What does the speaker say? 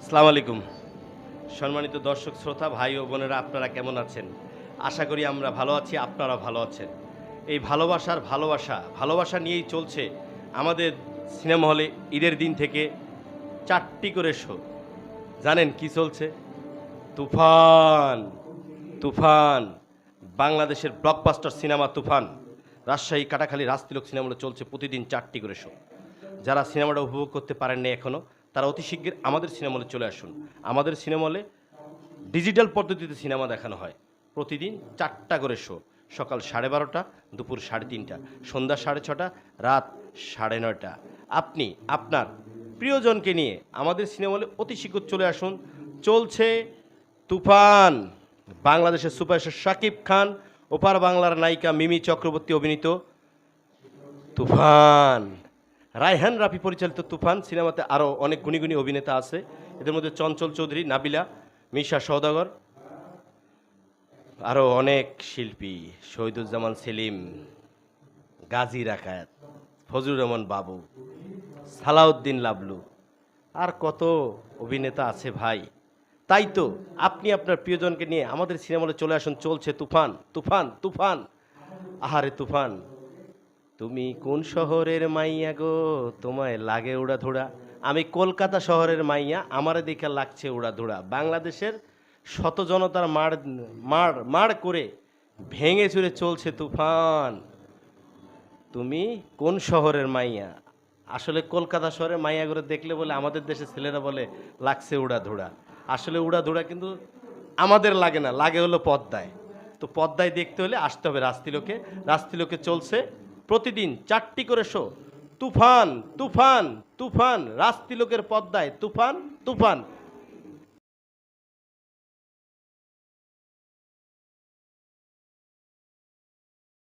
আসসালামু আলাইকুম। সম্মানিত দর্শক, শ্রোতা, ভাই ও বোনেরা, আপনারা কেমন আছেন? আশা করি আমরা ভালো আছি আপনারা ভালো আছেন। এই ভালোবাসার ভালোবাসা ভালোবাসা নিয়েই চলছে আমাদের সিনেমা হলে ঈদের দিন থেকে চারটি করে শো। জানেন কি চলছে? তুফান তুফান, বাংলাদেশের blockbuster cinema Toofan. Rajshahi, Katakhali, Rajtilak cinema হলে চলছে প্রতিদিন চারটি করে শো। যারা সিনেমাটা উপভোগ করতে পারেননি এখনও তারা অতি শীঘ্র আমাদের সিনেমা হলে চলে আসুন। আমাদের সিনেমা হলে ডিজিটাল পদ্ধতিতে সিনেমা দেখানো হয়। প্রতিদিন চারটা করে শো। সকাল সাড়ে বারোটা, দুপুর সাড়ে তিনটা, সন্ধ্যা সাড়ে ছটা, রাত সাড়ে নয়টা। আপনি, আপনার প্রিয়জনকে নিয়ে আমাদের সিনেমা হলে অতি শীঘ্র চলে আসুন। চলছে তুফান। বাংলাদেশের সুপারস্টার শাকিব খান, ওপার বাংলার নায়িকা মিমি চক্রবর্তী অভিনীত তুফান। রায়হান রাফি পরিচালিত তুফান সিনেমাতে আরও অনেক গুণী গুণী অভিনেতা আছে। এদের মধ্যে চঞ্চল চৌধুরী, নাবিলা, মিশা সৌদাগর আরও অনেক শিল্পী, শহীদুজ্জামান সেলিম, গাজী রাকায়াত ফজলুর রহমান বাবু, সালাউদ্দিন লাবলু, আর কত অভিনেতা আছে ভাই। তাই তো আপনি আপনার প্রিয়জনকে নিয়ে আমাদের সিনেমা চলে আসুন, চলছে তুফান তুফান তুফান, আহারে তুফান। তুমি কোন শহরের মাইয়া গো? তোমায় লাগে উড়া ধুড়া আমি কলকাতা শহরের মাইয়া, আমারে দেখে লাগছে উড়া ধুড়া বাংলাদেশের শত জনতার মার মার মার করে ভেঙে চুরে চলছে তুফান। তুমি কোন শহরের মাইয়া? আসলে কলকাতা শহরের মাইয়া করে দেখলে বলে আমাদের দেশের ছেলেরা বলে লাগছে উড়া ধুড়া আসলে উড়া ধুড়া কিন্তু আমাদের লাগে না, লাগে হলো পদ্মায়। তো পদ্মায় দেখতে হলে আসতে হবে রাস্তিলোকে। রাস্তিলোকে চলছে প্রতিদিন চারটি করে শো। তুফান তুফান তুফান রাস্তিলোকের পদ্মায় তুফান তুফান।